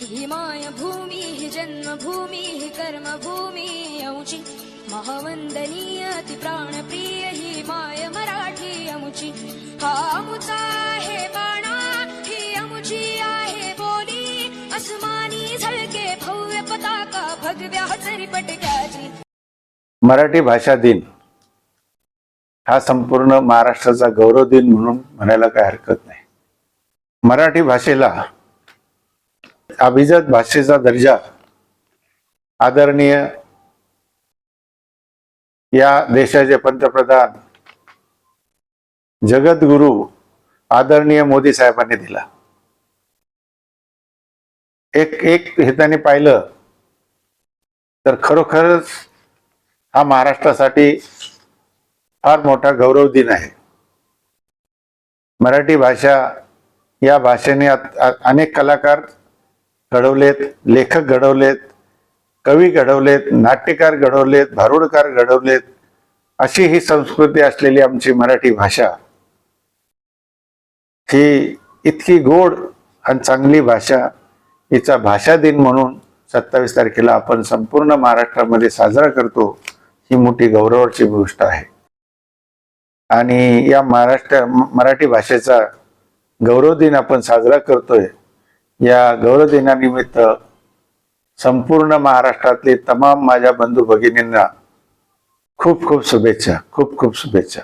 ही माय भूमी ही जन्मभूमी ही कर्मभूमी अमुची. महावंदनीय ती प्राणप्रिय ही माय मराठी अमुची. हा अमुचा आहे बाणा ही अमुची आहे बोली. अस्मानी झळके भव्य पताका भगव्या जरी पटक्याची. मराठी भाषा दिन. हा संपूर्ण महाराष्ट्राचा गौरव दिन म्हणून म्हणायला काही हरकत नाही. मराठी भाषेला अभिजात भाषेचा दर्जा आदरणीय या देशाचे पंतप्रधान जगद्गुरु आदरणीय मोदी साहेबांनी दिला. एक एक हिताने पाहिलं तर खरोखरच हा महाराष्ट्रासाठी फार मोठा गौरव दिन आहे. मराठी भाषा या भाषेने अनेक कलाकार घडवलेत लेखक घडवलेत कवी घडवलेत नाट्यकार घडवलेत भारुडकार घडवलेत अशी ही संस्कृती असलेली आमची मराठी भाषा. ही इतकी गोड आणि चांगली भाषा हिचा भाषा दिन म्हणून सत्तावीस तारखेला आपण संपूर्ण महाराष्ट्रामध्ये साजरा करतो ही मोठी गौरवाची गोष्ट आहे. आणि या महाराष्ट्र मराठी भाषेचा गौरव दिन आपण साजरा करतोय या गौरव दिनानिमित्त संपूर्ण महाराष्ट्रातले तमाम माझ्या बंधू भगिनींना खूप खूप शुभेच्छा खूप खूप शुभेच्छा.